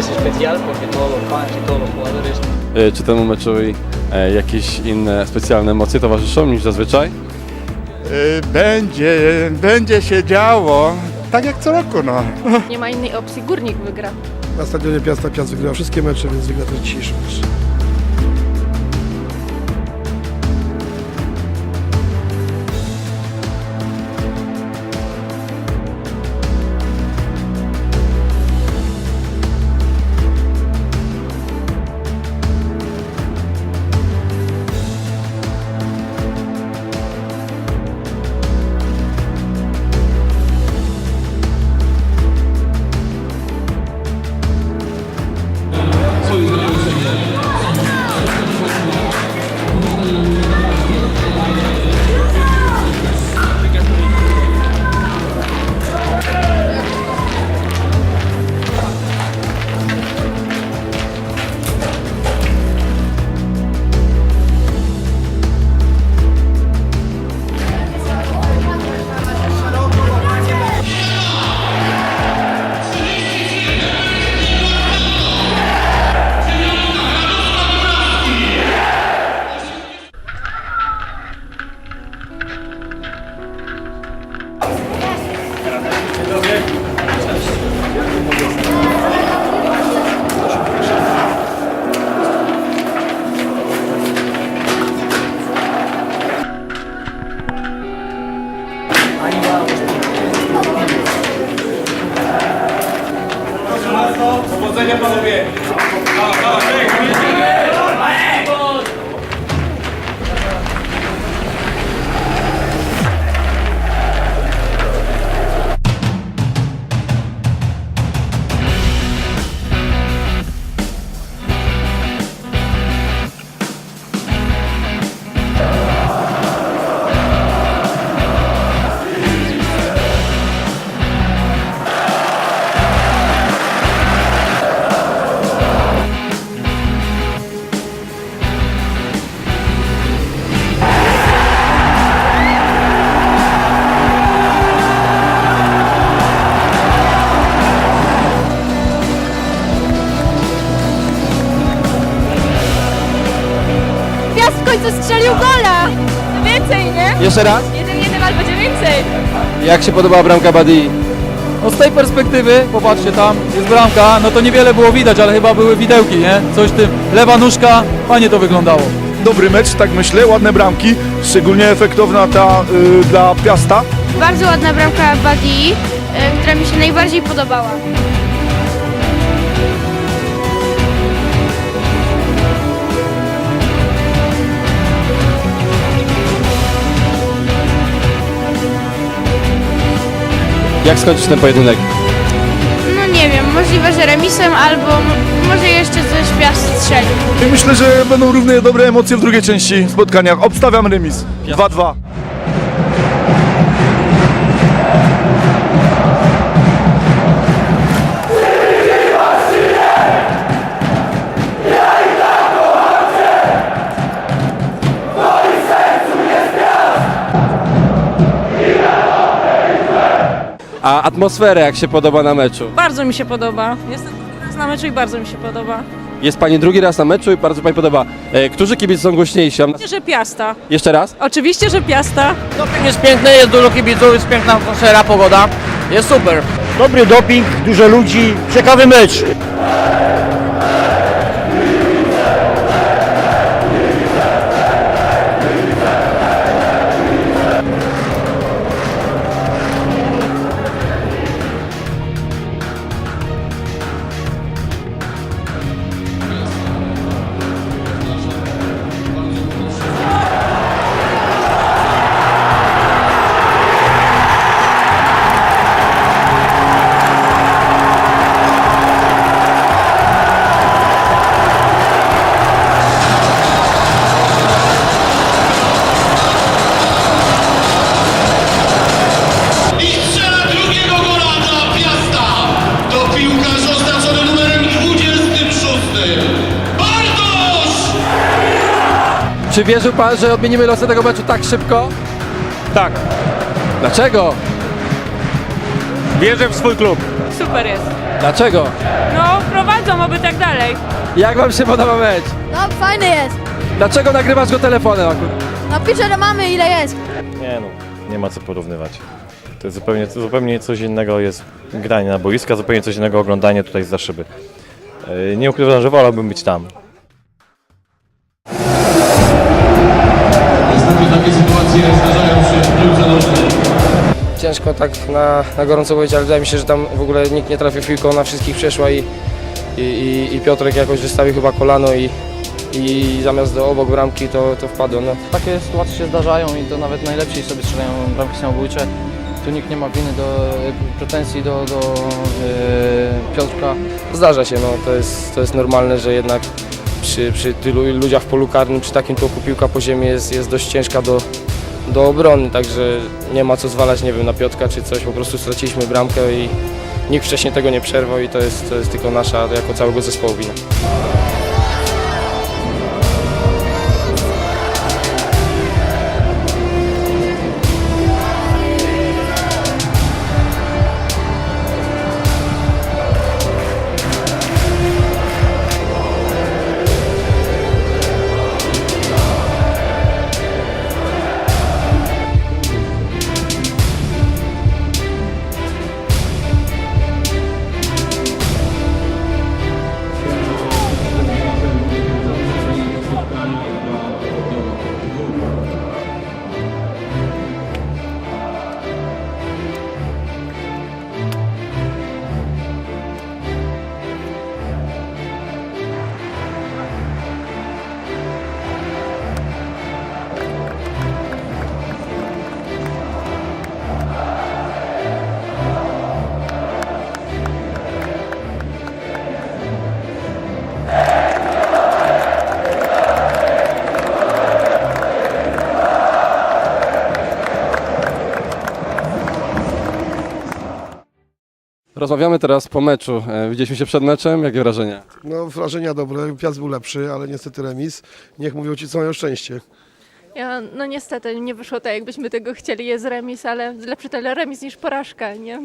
especial porque todos los fans y todos los jugadores E, Czy temu meczowi e, jakieś inne specjalne emocje towarzyszą niż zazwyczaj? Y, Będzie, będzie się działo. Tak jak co roku, no. Nie ma innej opcji, górnik wygra. Na stadionie Piasta Piast wygrywa wszystkie mecze, więc wygra też dzisiejszy mecz. Strzelił gola! Więcej, nie? Jeszcze raz? Jeden, jeden albo będzie więcej. Jak się podobała bramka Badi? No z tej perspektywy, popatrzcie tam, jest bramka, no to niewiele było widać, ale chyba były widełki, nie? Coś w tym, lewa nóżka, fajnie to wyglądało. Dobry mecz, tak myślę, ładne bramki, szczególnie efektowna ta y, dla Piasta. Bardzo ładna bramka Badi, która mi się najbardziej podobała. Jak skończysz ten pojedynek? No nie wiem, możliwe, że remisem albo m- może jeszcze coś Piast strzelił. I myślę, że będą równie dobre emocje w drugiej części spotkania. Obstawiam remis. 2-2. Atmosferę jak się podoba na meczu? Bardzo mi się podoba. Jestem drugi raz na meczu i bardzo mi się podoba. Jest Pani drugi raz na meczu i bardzo Pani podoba. E, którzy kibice są głośniejsi? Oczywiście, że Piasta. Jeszcze raz? Oczywiście, że Piasta. Doping jest piękny, jest dużo kibiców, jest piękna atmosfera, pogoda. Jest super. Dobry doping, dużo ludzi, ciekawy mecz. Czy wierzył Pan, że odmienimy losy tego meczu tak szybko? Tak, Dlaczego? wierzę w swój klub. Super jest. Dlaczego? No, prowadzą, oby tak dalej. Jak wam się podoba mecz? No fajny jest. Dlaczego nagrywasz go telefonem akurat? Napiszę do mamy ile jest. Nie no, nie ma co porównywać. To jest zupełnie, zupełnie coś innego jest granie na boiska, zupełnie coś innego oglądanie tutaj za szyby. Yy, Nie ukrywam, że wolałbym być tam. Ciężko tak na, na gorąco powiedzieć, ale wydaje mi się, że tam w ogóle nikt nie trafił piłką, na wszystkich przeszła i, i, i, Piotrek jakoś wystawił chyba kolano i, i zamiast do obok bramki to, to wpadło. No. Takie sytuacje się zdarzają i to nawet najlepsi sobie strzelają bramki samobójcze. Tu nikt nie ma winy do pretensji do, do Piotrka. Zdarza się, no, to, jest, to jest normalne, że jednak przy, przy tylu ludziach w polu karnym, przy takim tłoku piłka po ziemi jest, jest dość ciężka do, do obrony, także nie ma co zwalać, nie wiem, na Piotka czy coś, po prostu straciliśmy bramkę i nikt wcześniej tego nie przerwał i to jest, to jest tylko nasza, jako całego zespołu wina. Rozmawiamy teraz po meczu. E, Widzieliśmy się przed meczem. Jakie wrażenia? No wrażenia dobre, Piast był lepszy, ale niestety remis. Niech mówią ci, co mają szczęście. Ja, no niestety nie wyszło tak jakbyśmy tego chcieli, jest remis, ale lepszy tyle remis niż porażka, nie?